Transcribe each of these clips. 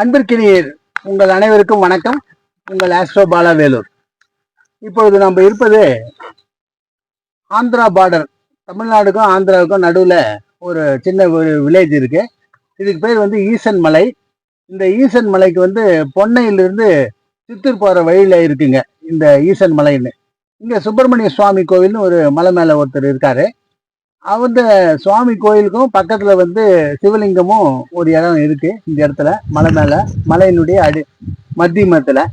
அன்பிற்கினியர் உங்கள் அனைவருக்கும் வணக்கம். உங்கள் ஆஸ்ட்ரோ பாலா வேலூர் இப்பொழுது நம்ம இருப்பது ஆந்திரா பார்டர் தமிழ்நாடுக்கும் ஆந்திராவுக்கும் நடுவில் ஒரு சின்ன ஒரு வில்லேஜ் இருக்கு. இதுக்கு பேர் வந்து ஈசன் மலை. இந்த ஈசன் மலைக்கு வந்து பொன்னையிலிருந்து சித்தூர் போகிற வழியில் இருக்குங்க இந்த ஈசன் மலைன்னு. இங்கே சுப்பிரமணிய சுவாமி கோவில்னு ஒரு மலை மேலே ஒருத்தர் இருக்காரு. அந்த சுவாமி கோயிலுக்கும் பக்கத்துல வந்து சிவலிங்கமும் ஒரு இடம் இருக்கு இந்த இடத்துல மலை மேல மலையினுடைய அடி மத்தியமத்துல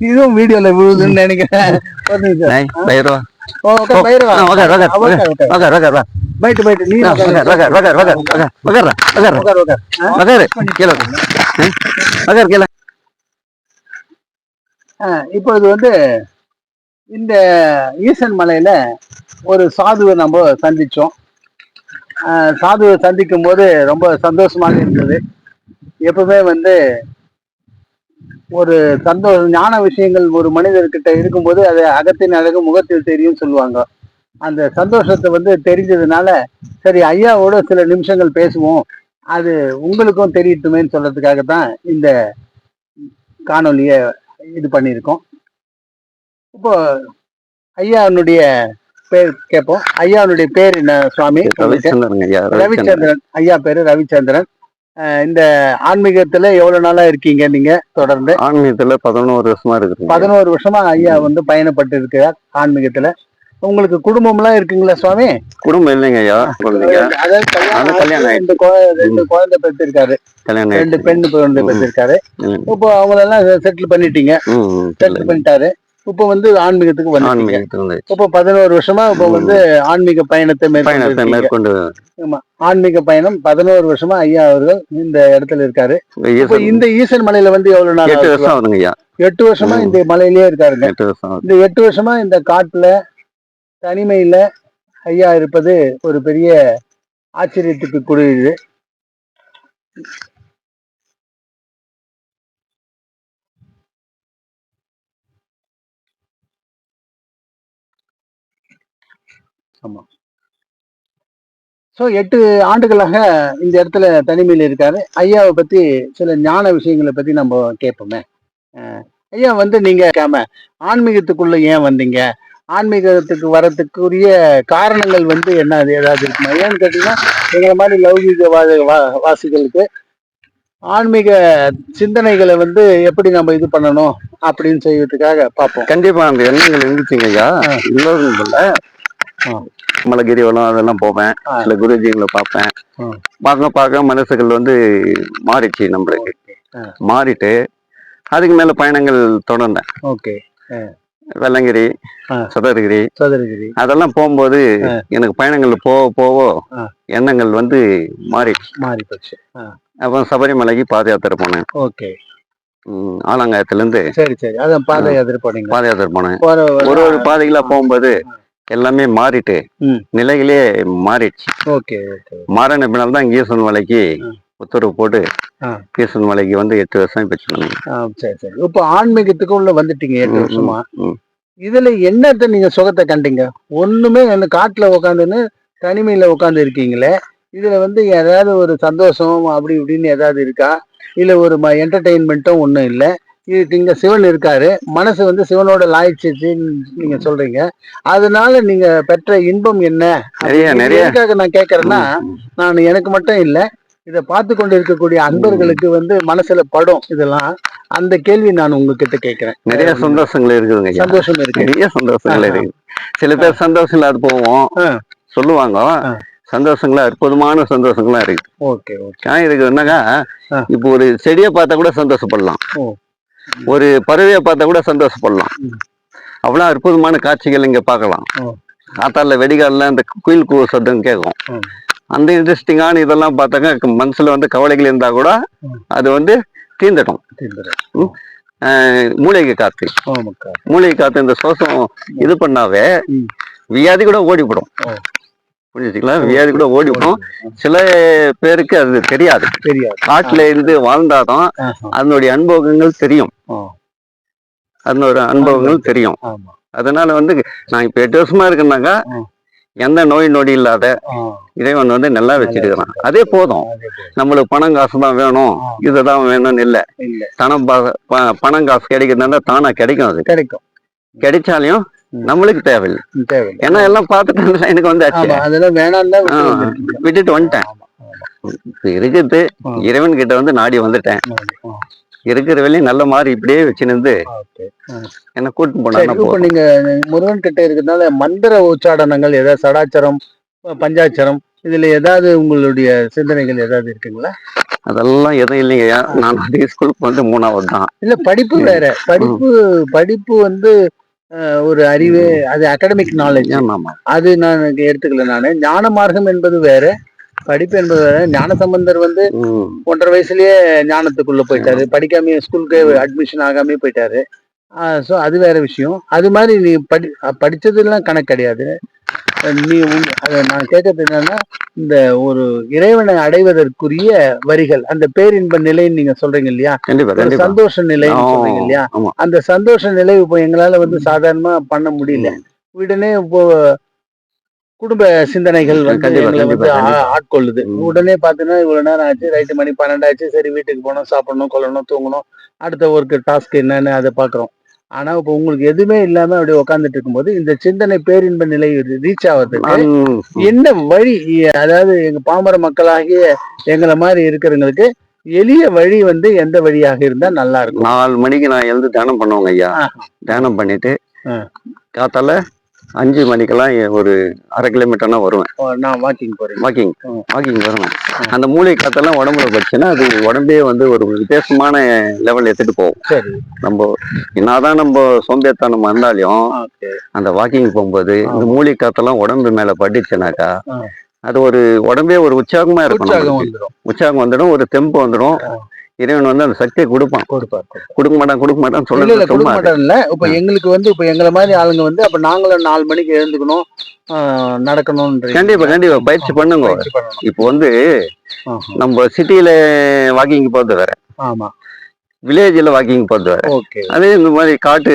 இதுவும் வீடியோல விழுதுன்னு நினைக்கிறேன் Ah. Eh? இப்பொழுது வந்து இந்த ஈசன் மலையில ஒரு சாதுவை நம்ம சந்திச்சோம். சாதுவை சந்திக்கும் போது ரொம்ப சந்தோஷமாக இருந்தது. எப்பவுமே வந்து ஒரு சந்தோஷம் ஞான விஷயங்கள் ஒரு மனிதர்கிட்ட இருக்கும்போது அது அகத்தின் அழகு முகத்தில் தெரியும் சொல்லுவாங்க. அந்த சந்தோஷத்தை வந்து தெரிஞ்சதுனால சரி ஐயாவோட சில நிமிஷங்கள் பேசுவோம். அது உங்களுக்கும் தெரியட்டுமேன்னு சொல்றதுக்காக தான் இந்த காணொலியை இது பண்ணியிருக்கோம். இப்போ ஐயாவுடைய பேர் கேட்போம். ஐயாவுடைய பேர் என்ன சுவாமி? ரவிச்சந்திரன் ஐயா ரவிச்சந்திரன். ஐயா பேரு ரவிச்சந்திரன். இந்த ஆன்மீகத்துல எவ்வளவு நாளா இருக்கீங்க நீங்க தொடர்ந்து? ஆன்மீகத்துல பதினோரு வருஷமா இருக்குது பதினோரு வருஷமா ஐயா வந்து பயணப்பட்டு இருக்கிறார் ஆன்மீகத்துல. உங்களுக்கு குடும்பம்லாம் இருக்குங்களா சுவாமி? குடும்பம் இல்லைங்க ஐயா அதாவது ரெண்டு குழ- ரெண்டு குழந்தை பெற்றிருக்காரு. ரெண்டு. பெண் குழந்தை. பெற்றிருக்காரு. இப்போ அவங்களெல்லாம் செட்டில் பண்ணிட்டீங்க. செட்டில் பண்ணிட்டாரு. இப்போ வந்து ஆன்மீகத்துக்கு வந்து ஆன்மீகத்துக்கு வந்து இப்போ பதினோரு வருஷமா இப்போ வந்து ஆன்மீக பயணத்தை பயணத்தை மேற்கொண்டு ஆமா. ஆன்மீக பயணம் பதினோரு வருஷமா ஐயா அவர்கள் இந்த இடத்துல இருக்காரு. இந்த ஈசன் மலையில வந்து எவ்வளவு நாள் எட்டு? வருஷம் ஆகுதுங்க ஐயா. எட்டு வருஷமா. இந்த மலையிலேயே இருக்காருங்க. எட்டு வருஷம் இந்த எட்டு வருஷமா இந்த காட்டுல தனிமையில ஐயா இருப்பது ஒரு பெரிய ஆச்சரியத்துக்கு கூடியது. ஆமா. ஸோ எட்டு ஆண்டுகளாக இந்த இடத்துல தனிமையில் இருக்காரு. ஐயாவை பத்தி சில ஞான விஷயங்களை பத்தி நம்ம கேட்போமே. ஐயா வந்து நீங்க கேம ஆன்மீகத்துக்குள்ள ஏன் வந்தீங்க? ஆன்மீகத்துக்கு வரத்துக்குரிய காரணங்கள் வந்து என்ன? அது ஏதாவது இருக்குமா? ஏன்னு கேட்டீங்கன்னா எங்களை மாதிரி லௌகீக வா வாசிகளுக்கு ஆன்மீக சிந்தனைகளை வந்து எப்படி நம்ம இது பண்ணணும் அப்படின்னு செய்யறதுக்காக பார்ப்போம். கண்டிப்பா அந்த எண்ணங்கள் இருந்துச்சுங்க ஐயா. ஆ. ஆ. மலைகிரிவலம் அதெல்லாம் போவேன். சில குருஜிங்களை பார்ப்பேன். பார்க்க பார்க்க மனசுகள் வந்து மாறிச்சு நம்மளுக்கு. மாறிட்டு அதுக்கு மேல பயணங்கள் தொடர்ந்தேன். ஓகே. வெள்ளங்கிரி. சதுரகிரி சதுரகிரி. அதெல்லாம் போகும்போது. எனக்கு பயணங்கள் போக போக ஆ. எண்ணங்கள் வந்து மாறிடுச்சு. மாறி போச்சு அப்புறம் சபரிமலைக்கு பாத யாத்திரை போனேன். ஓகே. ஆலங்காயத்துல இருந்து சரி சரி. அதான் பாதை யாத்திரை போனீங்க. பாத யாத்திரை போனேன். ஒரு ஒரு பாதைகளா போகும்போது எல்லாமே மாறிட்டு. நிலைகளே மாறிடுச்சு. Okay okay. மாறின பின்னால் தான் ஈசன் மலைக்கு. உத்தரவு போட்டு. ஈசன் மலைக்கு வந்து எட்டு வருஷம் இப்ப சரி சரி. இப்போ ஆன்மீகத்துக்குள்ள வந்துட்டீங்க எட்டு வருஷமா. இதுல என்னத்த நீங்க சுகத்தை கண்டீங்க? ஒண்ணுமே அந்த காட்டுல உட்காந்துன்னு தனிமையில உட்காந்து இருக்கீங்களே? இதுல வந்து ஏதாவது ஒரு சந்தோஷம் அப்படி இப்படின்னு ஏதாவது இருக்கா? இல்ல ஒரு என்டர்டெயின்மெண்ட்டும் ஒண்ணும் இல்ல? இங்க சிவன் இருக்காரு. மனசு வந்து சிவனோட லாய்ச்சிச்சுன்னு நீங்க சொல்றீங்க. அதனால நீங்க பெற்ற இன்பம் என்ன? நிறைய, இது நிறைய. எதுக்காக நான் கேக்குறேன்னா நான் எனக்கு மட்டும் இல்ல இதை பார்த்து கொண்டு இருக்கக்கூடிய அன்பர்களுக்கு வந்து மனசுல படும் இதெல்லாம். அந்த கேள்வி நான் உங்ககிட்ட கேட்கிறேன் நிறைய சந்தோஷங்கள் இருக்குதுங்க. சந்தோஷம் இருக்கு. நிறைய சந்தோஷங்கள். இருக்கு சில பேர் சந்தோஷம் இல்லாத போவோம். சொல்லுவாங்க. சந்தோஷங்களா அற்புதமான சந்தோஷங்களா இருக்கு. Okay okay. ஏன் இருக்கு என்னங்க. இப்போ ஒரு செடியை பார்த்தா கூட சந்தோஷப்படலாம். ஓ. ஒரு பறவையை பார்த்தா கூட சந்தோஷப்படலாம் ம். அவ்வளவு அற்புதமான காட்சிகள் இங்க பார்க்கலாம். காத்தால வெடிகாலில் அந்த குயில் கூ சத்தம் கேட்கும். அந்த இன்ட்ரெஸ்டிங்கான இதெல்லாம் பார்த்தாக்க மனசுல வந்து கவலைகள் இருந்தா கூட. அது வந்து தீர்ந்துடும் மூலிகை காத்து மூலிகை காத்து இந்த சுவாசம் இது பண்ணாவே. வியாதி கூட ஓடிவிடும். புரிஞ்சுங்களா வியாதி கூட ஓடிவிடும் சில பேருக்கு அது தெரியாது தெரியாது காட்டுல இருந்து வாழ்ந்தாதான். அதனுடைய அனுபவங்கள் தெரியும். அதனோட அனுபவங்கள் தெரியும். அதனால வந்து நான் இப்ப எட்டு வருஷமா இருக்கேன்னாக்கா. எந்த நோய் நொடி இல்லாத இறைவன் வந்து நல்லா வச்சிருக்கிறான். அதே போதும். நம்மளுக்கு பணம் காசு தான் வேணும். இதுதான் வேணும்னு இல்ல. தனம் பணம் காசு கிடைக்கிறதா தானா கிடைக்கும் அது. கிடைக்கும். கிடைச்சாலையும். நம்மளுக்கு தேவையில்லை. ஏன்னா எல்லாம் பார்த்துட்டு எனக்கு ஆ, விட்டுட்டு வந்துட்டேன். இருக்குது. இறைவன் கிட்ட வந்து நாடி வந்துட்டேன். இருக்கிற வேலையும் நல்ல மாதிரி இப்படியே வச்சுருந்து என்ன கூட்டு போனா சரி இப்போ நீங்க முருகன் கிட்ட இருக்கிறதுனால மந்திர உச்சாடனங்கள் ஏதாவது சடாச்சரம் பஞ்சாட்சரம் இதுல ஏதாவது உங்களுடைய சிந்தனைகள் ஏதாவது இருக்குங்களா? அதெல்லாம் எதுவும் இல்லைங்கய்யா நான் அதே ஸ்கூலுக்கு வந்து மூணாவது தான். இல்ல படிப்பு வேற. படிப்பு படிப்பு வந்து ஒரு அறிவு அது அகாடமிக் நாலேஜ் அது நான் எடுத்துக்கல நானு. ஞான மார்க்கம் என்பது வேற. படிப்பு என்பது வேற ஞான சம்பந்தர் வந்து. ஒன்றரை வயசுலயே ஞானத்துக்குள்ள போயிட்டாரு. படிக்காம ஸ்கூலுக்கு அட்மிஷன் ஆகாம போயிட்டாரு. ஸோ அது வேற விஷயம். அது மாதிரி நீ படி படிச்சதெல்லாம் கணக்கு கிடையாது. நீ நான் கேட்கறது என்னன்னா இந்த ஒரு இறைவனை அடைவதற்குரிய வரிகள் அந்த பேரின்ப நிலைன்னு நீங்க சொல்றீங்க இல்லையா? சந்தோஷ நிலைன்னு சொல்றீங்க இல்லையா? அந்த சந்தோஷ நிலை இப்போ எங்களால வந்து சாதாரணமா பண்ண முடியல. உடனே இப்போ குடும்ப சிந்தனைகள் வந்து வந்து ஆட்கொள்ளுது. உடனே பாத்தீங்கன்னா இவ்வளவு நேரம் ஆச்சு ரைட்டு மணி பன்னெண்டாச்சு சரி வீட்டுக்கு போகணும் சாப்பிடணும் கொள்ளணும் தூங்கணும். அடுத்த ஒர்க்கு டாஸ்க் என்னன்னு அதை பாக்குறோம். ஆனா இப்போ உங்களுக்கு எதுவுமே இல்லாம அப்படியே உட்காந்துட்டு இருக்கும்போது இந்த சிந்தனை பேரின்ப நிலை ரீச் ஆகிறதுக்கு என்ன வழி அதாவது எங்க பாமர மக்களாகிய எங்களை மாதிரி இருக்கிறவங்களுக்கு எளிய வழி வந்து எந்த வழியாக இருந்தா நல்லா இருக்கும். நாலு மணிக்கு நான் எழுந்து தியானம் பண்ணுவேங்க ஐயா. தியானம் பண்ணிட்டு. காத்தால அஞ்சு மணிக்கெல்லாம் ஒரு அரை கிலோமீட்டர்னா வருவேன் நான் வாக்கிங் போறேன் வாக்கிங். வாக்கிங் வருவேன். அந்த மூளை காத்தெல்லாம் உடம்புல போச்சுன்னா அது உடம்பே வந்து ஒரு வித்தியாசமான லெவல் எடுத்துட்டு போகும் சரி நம்ம என்னதான் நம்ம சோம்பேத்தனம் வந்தாலும் ஓகே அந்த வாக்கிங் போகும்போது இந்த மூளை காத்தெல்லாம் உடம்பு மேல பட்டுச்சுனாக்கா. அது ஒரு உடம்பே ஒரு உற்சாகமா இருக்கும் உற்சாகம். வந்துடும் உற்சாகம் வந்துடும் ஒரு தெம்பு வந்துடும். இறைவன் வந்து அந்த சக்தியை கொடுப்பான். கொடுப்பார். கொடுக்க மாட்டான் கொடுக்க இல்ல சொல்றது கொடுக்க. மாட்டோம் இல்ல இப்ப எங்களுக்கு வந்து இப்ப எங்களை மாதிரி ஆளுங்க வந்து அப்ப நாங்களும் நாலு மணிக்கு எழுந்துக்கணும் ஆஹ், நடக்கணும்ன்றீங்க. கண்டிப்பா கண்டிப்பா. பயிற்சி பண்ணுங்க. இப்போ வந்து. நம்ம சிட்டில வாக்கிங் போறது வேற. ஆமா. வில்லேஜ்ல வாக்கிங் போறது வேற. அதே இந்த மாதிரி காட்டு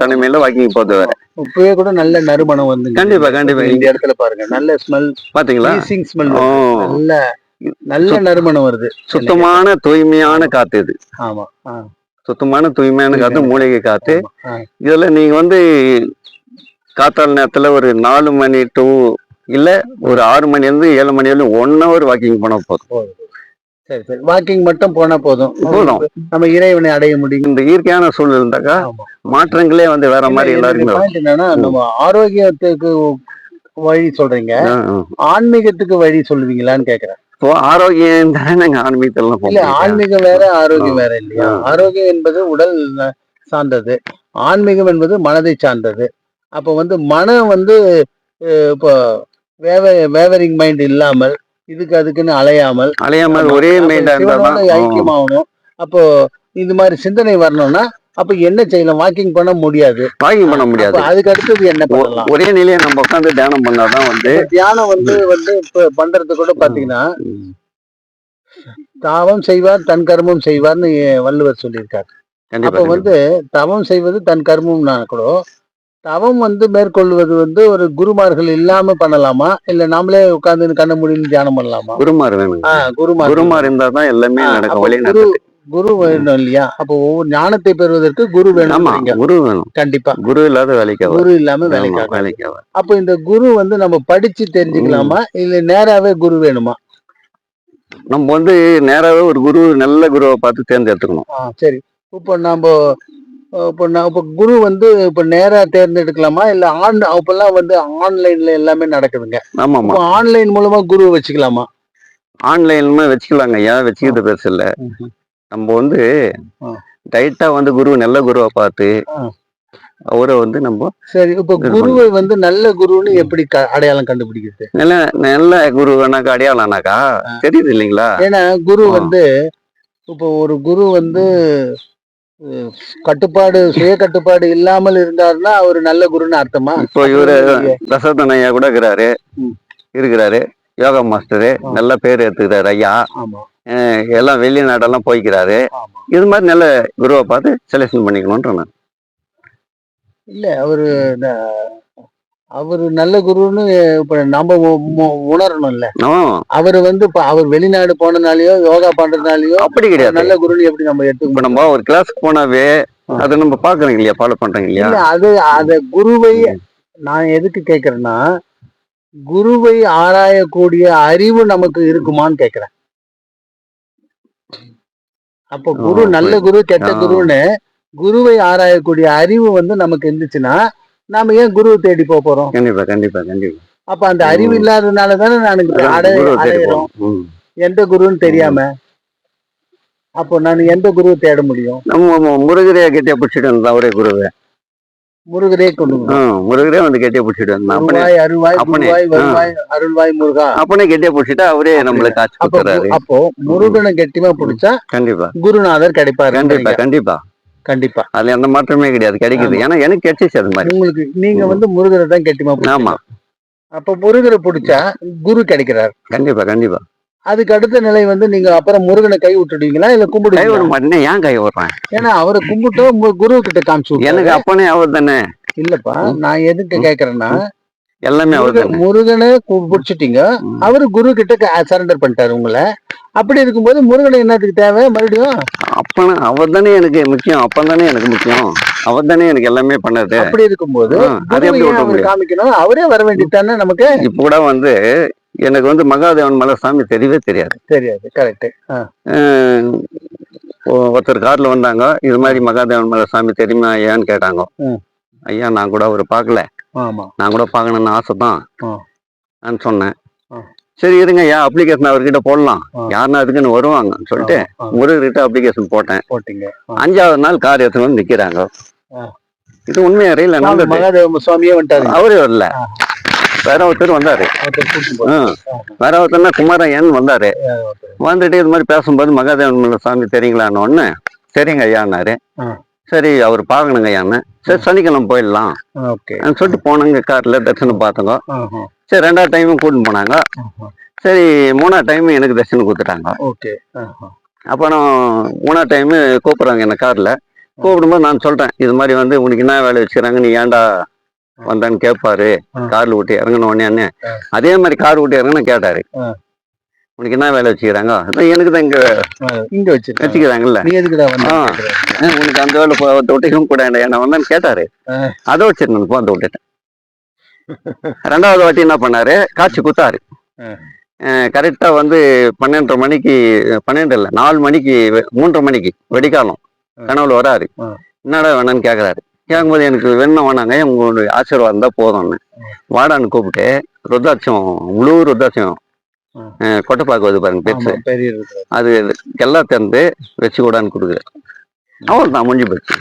தனிமையில வாக்கிங் போறது வேற. இப்பவே கூட நல்ல நறுமணம் வந்து கண்டிப்பா, கண்டிப்பா. இந்த இடத்துல பாருங்க. நல்ல ஸ்மெல் பாத்தீங்களா? ஸ்மெல் நல்ல நல்ல நறுமணம் வருது. சுத்தமான தூய்மையான காத்து இது. ஆமா சுத்தமான தூய்மையான காத்து மூலிகை காத்து. இதுல நீங்க வந்து காத்தால நேரத்துல ஒரு நாலு மணி டு இல்ல ஒரு ஆறு மணி இருந்து ஏழு மணி வரையும் ஒன் ஹவர் வாக்கிங் பண்ண போதும். சரி சரி. வாக்கிங் மட்டும் போனா போதும். போதும். நம்ம இறைவனை அடைய முடியும். இந்த இயற்கையான சூழல் இருந்தாக்கா. மாற்றங்களே வந்து வேற மாதிரி point என்னன்னா நம்ம ஆரோக்கியத்துக்கு வழி சொல்றீங்க. ஆன்மீகத்துக்கு வழி சொல்லுவீங்களான்னு கேக்குறேன். இப்போ ஆரோக்கியம் தானே நாங்க ஆன்மீகத்தெல்லாம் இல்ல ஆன்மீகம் வேற ஆரோக்கியம் வேற இல்லையா. ஆரோக்கியம் என்பது உடல் சார்ந்தது. ஆன்மீகம் என்பது மனதை சார்ந்தது. அப்ப வந்து மனம் வந்து இப்போ வேவ வேவரிங் மைண்ட் இல்லாமல் இதுக்கு அதுக்குன்னு அலையாமல் அலையாம ஒரே மைண்டா ஐக்கியமாகணும். அப்போ இது மாதிரி சிந்தனை வரணும்னா அப்ப என்ன செய்யலாம் வாக்கிங் பண்ண முடியாது. வாக்கிங் பண்ண முடியாது. அதுக்கு அடுத்தது என்ன பண்ணலாம்? ஒரே நிலையை நம்ம உட்காந்து தியானம் பண்ணாதான் வந்து தியானம் வந்து வந்து இப்ப பண்றது கூட பாத்தீங்கன்னா தாவம் செய்வார் தன் கர்மம் செய்வார்னு வள்ளுவர் சொல்லியிருக்காரு. அப்ப வந்து தவம் செய்வது தன் கர்மம்னா கூட தவம் வந்து மேற்கொள்வது வந்து ஒரு குருமார்கள் இல்லாம பண்ணலாமா? இல்ல நாமளே உட்கார்ந்து கண்ண முடியும் தியானம் பண்ணலாமா? குருமார் குருமார். குருமார் இருந்தாதான் எல்லாமே ஆ, நடக்கும். குரு வேணும் இல்லையா? அப்போ ஒவ்வொரு ஞானத்தை பெறுவதற்கு குரு வேணும் குரு வேணும். கண்டிப்பா. குரு இல்லாத வேலைக்கு. குரு இல்லாம வேலைக்கு. வேலைக்கு. அப்போ இந்த குரு வந்து நம்ம படிச்சு தெரிஞ்சுக்கலாமா? இல்ல நேராவே குரு வேணுமா? நம்ம வந்து நேராவே ஒரு குரு நல்ல குருவை பார்த்து தேர்ந்தெடுத்துக்கணும். சரி. இப்போ நம்ம இப்போ நான் இப்போ குரு வந்து இப்போ நேரா தேர்ந்தெடுக்கலாமா? இல்ல ஆன் அப்பெல்லாம் வந்து ஆன்லைன்ல எல்லாமே நடக்குதுங்க. ஆமாமா இப்போ ஆன்லைன் மூலமா குரு வச்சுக்கலாமா? ஆன்லைன்ல வச்சுக்கலாங்க. ஐயா வச்சுக்கிறது பெருசு இல்ல. நம்ம வந்து. டைட்டா வந்து குரு நல்ல குருவை பார்த்து. அவரை வந்து நம்ம சரி இப்போ குருவை வந்து நல்ல குருன்னு எப்படி அடையாளம் கண்டுபிடிக்கிறது நல்ல நல்ல குரு வேணாக்கா அடையாளம்னாக்கா தெரியுது இல்லைங்களா ஏன்னா குரு. வந்து இப்போ ஒரு குரு வந்து கட்டுப்பாடு சுய கட்டுப்பாடு இல்லாமல் இருந்தாருன்னா அவர் நல்ல குருன்னு அர்த்தமா இப்போ இவரு. தசரதன் ஐயா கூட இருக்கிறாரு. இருக்கிறாரு யோகா மாஸ்டரு. நல்ல பேர் எடுத்துக்கிறாரு ஐயா ஆமா எல்லாம் வெளிநாடெல்லாம் போய்க்கிறாரு. இது மாதிரி நல்ல குருவை பார்த்து செலெக்ஷன் பண்ணிக்கணும்ன்ற நான் இல்ல அவரு அவரு நல்ல குருன்னு இப்ப நம்ம உ- உ- உணரணும்ல. ஆமா அவர் வந்து இப்ப அவர் வெளிநாடு போனதுனாலயோ யோகா பண்றதுனாலயோ அப்படி கிடையாது. நல்ல குருன்னு எப்படி நம்ம எடுத்துக்க இப்ப முடியும்? நம்ம ஒரு கிளாஸ்க்கு போனாவே அதை நம்ம பாக்குறோம் இல்லையா? ஃபாலோ பண்றோம் இல்லையா? இல்ல அது அத குருவை நான் எதுக்கு கேக்குறேன்னா குருவை ஆராயக்கூடிய அறிவு நமக்கு இருக்குமான்னு கேக்குறேன். அப்போ குரு நல்ல குரு கெட்ட. குருன்னு குருவை ஆராயக்கூடிய அறிவு வந்து நமக்கு இருந்துச்சுன்னா நாம ஏன் குருவை தேடி போக போறோம்? கண்டிப்பா கண்டிப்பா கண்டிப்பா. அப்ப அந்த அறிவு இல்லாததுனால தானே நான். எந்த குருன்னு தெரியாம? அப்போ நான் எந்த குருவை தேட முடியும்? நம்ம முருகரையா கெட்டியா பிடிச்சிட்டு வந்தா அவரே குருவே. முருகரே கொண்டு முருகரே வந்து கெட்டியா பிடிச்சிட்டு அருள்வாய் முருகா. அப்பனே கெட்டியா பிடிச்சிட்டா அவரே நம்மளுக்கு காட்சி கொடுத்துறாரு. அப்போ முருகனை கெட்டிமா பிடிச்சா கண்டிப்பா. குருநாதர் கிடைப்பாரு. கண்டிப்பா கண்டிப்பா. கண்டிப்பா. அதுல எந்த மாற்றமே கிடையாது கிடைக்குது. ஏன்னா எனக்கு கிடைச்சிச்சு அது மாதிரி. உங்களுக்கு நீங்க வந்து முருகரை தான் கெட்டிமா பிடிச்சீங்க. ஆமா. அப்ப முருகரை பிடிச்சா குரு கிடைக்கிறார். கண்டிப்பா கண்டிப்பா. அதுக்கு அடுத்த நிலை வந்து நீங்க அப்புறம் முருகனை கை விட்டுடுவீங்களா இல்ல கை கும்பிடுவீங்களா விட மாட்டேனே ஏன் கை விடுறேன்? ஏன்னா அவரை கும்பிட்டோ குரு கிட்ட காமிச்சு. எனக்கு அப்பனே அவர் தானே இல்லப்பா நான் எதுக்கு கேக்குறேன்னா எல்லாமே அவர் முருகனை கு- பிடிச்சிட்டீங்க அவரு குரு கிட்ட சரண்டர் பண்ணிட்டாரு உங்களை. அப்படி இருக்கும்போது முருகனை என்னத்துக்கு தேவை? மறுபடியும்? அப்பன அவர் தானே எனக்கு முக்கியம். அப்பன் தானே எனக்கு முக்கியம். அவர் தானே எனக்கு எல்லாமே பண்ணது. அப்படி இருக்கும்போது காமிக்கணும்? அவரே வர வேண்டியது தானே நமக்கு? இப்ப கூட வந்து எனக்கு வந்து மகாதேவன் மேல சாமி தெரியவே தெரியாது. தெரியாது கரெக்ட் ஒருத்தர் கார்ல வந்தாங்க இது மாதிரி மகாதேவன் மேல சாமி தெரியுமா ஐயான்னு கேட்டாங்க. ஐயா நான் கூட அவரை பார்க்கல. நான் கூட பார்க்கணும்னு ஆசை தான் சொன்னேன். சரி இருங்க ஐயா அப்ளிகேஷன் அவர்கிட்ட போடலாம். யாருன்னா அதுக்குன்னு வருவாங்கன்னு சொல்லிட்டு முருகர்கிட்ட அப்ளிகேஷன் போட்டேன். அஞ்சாவது நாள் கார் எடுத்துன்னு வந்து நிக்கிறாங்க. இது உண்மையா இல்ல மகாதேவ சுவாமியே வந்துட்டாரு அவரே வரல. வேற ஒருத்தர் வந்தாரு. வேற ஒருத்தர்னா குமாரையன் வந்தாரு. வந்துட்டு இது மாதிரி பேசும்போது மகாதேவன் சாமி தெரியுங்களான்னு ஒண்ணு சரிங்க ஐயான்னாரு. சரி அவர் பார்க்கணுங்க ஐயான்னு. சரி சனிக்கிழமை போயிடலாம். சொல்லிட்டு போனாங்க கார்ல தரிசனம் பார்த்தோங்க. சரி ரெண்டாவது டைமும் கூட்டின்னு போனாங்க. சரி மூணாவது டைம் எனக்கு தரிசனம் கொடுத்துட்டாங்க. அப்புறம் மூணாவது டைம் கூப்பிடுறாங்க என்ன கார்ல. கூப்பிடும்போது நான் சொல்றேன் இது மாதிரி வந்து உனக்கு என்ன வேலை வச்சுக்கிறாங்க நீ ஏன்டா வந்தான்னு கேட்பாரு. கார்ல விட்டு இறங்கின உடனே. அதே மாதிரி கார் விட்டு இறங்கணும் கேட்டாரு. உனக்கு என்ன வேலை வச்சுக்கிறாங்க? அதான் எனக்கு தான் இங்க இங்க வச்சிருக்கேன் வச்சுக்கிறாங்கல்ல. உனக்கு அந்த வேலை விட்டையும் கூட என்ன வந்தான்னு கேட்டாரு. அதை வச்சிருந்தேன் போ அந்த விட்டுட்டேன் ரெண்டாவது வாட்டி என்ன பண்ணாரு? காட்சி குத்தாரு. கரெக்டா வந்து பன்னெண்டரை மணிக்கு பன்னெண்டு இல்ல நாலு மணிக்கு மூன்றரை மணிக்கு வெடிக்காலம். கனவுல வராரு. என்னடா வேணான்னு கேக்குறாரு. கேட்கும்போது எனக்கு வேணும் வேணாங்க உங்களுடைய ஆசீர்வாதம் தான் போதும்னு வாடான்னு கூப்பிட்டு ருத்ராட்சம் முழு. அஹ் கொட்டைப்பாக்கு வருது பாருங்க பெருசு. அது எல்லாம் திறந்து வச்சு கூடான்னு கொடுக்குறாரு அவள் தான் முடிஞ்சு போச்சு.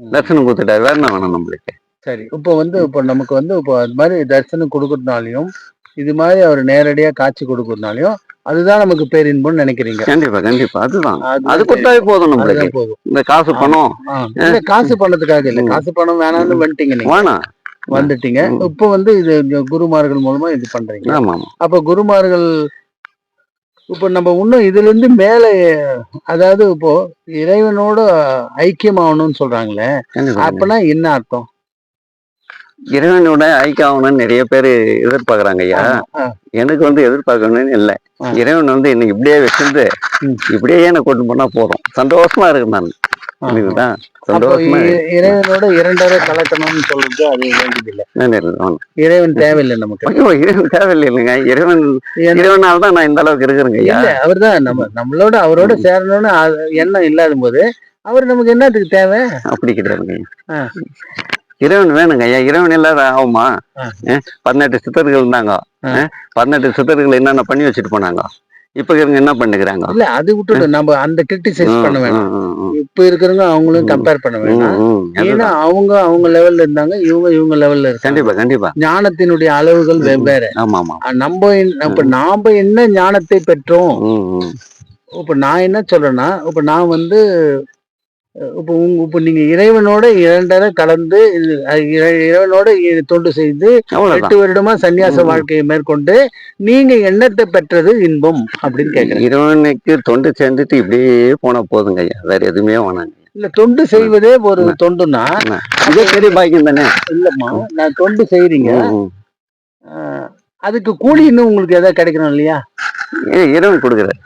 தரிசனம் கொடுத்துட்டாரு வேற என்ன வேணும் நம்மளுக்கு சரி இப்போ வந்து இப்போ நமக்கு வந்து இப்போ அது மாதிரி தரிசனம் கொடுக்கறதுனாலையும் இது மாதிரி அவர் நேரடியா காட்சி கொடுக்கறதுனாலையும் அதுதான் நமக்கு பேரின்பம்னு நினைக்கிறீங்க? கண்டிப்பா கண்டிப்பா. அதுதான். அது கொடுத்தாவே போதும் நம்மளுக்கு. போதும். இந்த காசு பணம். இல்ல காசு பணத்துக்காக இல்ல. காசு பணம் வேணாம்னு வந்துட்டீங்க நீங்க. வேணாம். வந்துட்டீங்க. இப்போ வந்து இது குருமார்கள் மூலமா இது பண்றீங்க. ஆமா அப்ப குருமார்கள் இப்போ நம்ம இன்னும் இதுல இருந்து மேல அதாவது இப்போ இறைவனோட ஐக்கியமாகணும்னு சொல்றாங்களே கண்டிப்பா. அப்பனா என்ன அர்த்தம்? இறைவனோட ஐக்கியம் ஆகணும்னு நிறைய பேர் எதிர்பார்க்கறாங்க ஐயா. எனக்கு வந்து எதிர்பார்க்கணும்னு இல்லை. இறைவன் வந்து இன்னைக்கு இப்படியே வச்சிருந்து. இப்படியே எனக்கு கூட்டு போனா போதும். சந்தோஷமா இருக்கு நான். சந்தோஷமா இறைவனோட இரண்டரை கலக்கணும்னு சொல்றது அது வேண்டியதில்லை. இறைவன் தேவையில்லை நமக்கு. ஐயோ இறைவன் தேவையில்லை இல்லைங்க. இறைவன் இறைவனால தான் நான் இந்த அளவுக்கு இருக்கிறேங்க ஐயா. இல்ல அவர்தான் நம்ம நம்மளோட அவரோட சேரணும்னு எண்ணம் இல்லாத போது அவர் நமக்கு என்னத்துக்கு தேவை? அப்படி கிடையாதுங்க. இறைவன் வேணுங்க. ஐயா இறைவன் இல்லாத ஆகுமா? பதினெட்டு சித்தர்கள் இருந்தாங்க. பதினெட்டு சித்தர்கள் என்னென்ன பண்ணி வச்சுட்டு போனாங்க? இப்ப இவங்க என்ன பண்ணுகிறாங்க? இல்ல அது விட்டுட்டு நம்ம அந்த கிரிட்டிசைஸ் பண்ண வேணாம். இப்ப இருக்கிறவங்க அவங்களும். கம்பேர் பண்ண வேணாம். ஏன்னா கண்டிப்பா அவங்க அவங்க லெவல்ல இருந்தாங்க இவங்க இவங்க லெவல்ல இருக்காங்க. கண்டிப்பா ஞானத்தினுடைய அளவுகள். வெவ்வேறு. நம்ம இப்ப நாம என்ன ஞானத்தை பெற்றோம். இப்ப நான் என்ன சொல்றேன்னா இப்ப நான் வந்து இப்ப உங்க இப்ப நீங்க இறைவனோட இரண்டரை கலந்து இறைவனோட தொண்டு செய்து எட்டு வருடமா சன்னியாச. வாழ்க்கையை மேற்கொண்டு நீங்க எண்ணத்தை பெற்றது இன்பம் அப்படின்னு கேக்குறேன். இறைவனுக்கு தொண்டு சேர்ந்துட்டு இப்படியே போனா போதுங்க ஐயா. வேற எதுவுமே வேணாங்க இல்ல தொண்டு செய்வதே ஒரு தொண்டுனா இதே பெரிய பாக்கியம் தானே? இல்லம்மா நான் தொண்டு. ஆஹ், அதுக்கு கூலி இன்னும் உங்களுக்கு ஏதாவது கிடைக்கணும் இல்லையா? இறைவன் கொடுக்குறாரு.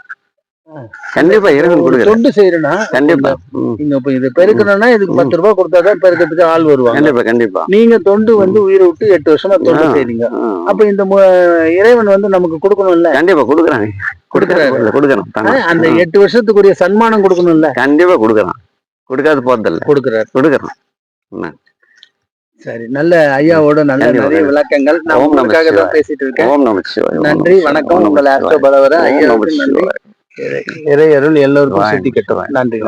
கண்டிப்பா இறைவன் ஒரு கொடுக்குறாரு. தொண்டு செய்யறேன்னா கண்டிப்பா. நீங்க இப்ப இதை பெருக்கணும்னா இதுக்கு பத்து ரூபாய் கொடுத்தாதான் பெருக்கிறதுக்கு ஆள் வருவாங்க. கண்டிப்பா கண்டிப்பா. நீங்க தொண்டு வந்து உயிரை விட்டு எட்டு வருஷமா தொண்டு. செய்றீங்க. அப்ப இந்த இறைவன் வந்து நமக்கு கொடுக்கணும்ல? கண்டிப்பா கொடுக்குறாங்க. கொடுக்குறாரு. தானே. அந்த எட்டு வருஷத்துக்குரிய சன்மானம் கொடுக்கணும்ல? கண்டிப்பா கொடுக்குறான். கொடுக்காது போறதில்ல. கொடுக்குறாரு. கொடுக்குறான். சரி நல்ல ஐயாவோட நல்ல. நிறைய விளக்கங்கள். நான் உங்களுக்காக தான். பேசிட்டு இருக்கேன். நன்றி வணக்கம். உங்கள் ஐயாவுக்கு நன்றி. இறை- இறையருள் எல்லோருக்கும். சுத்தி கட்டும் நன்றி.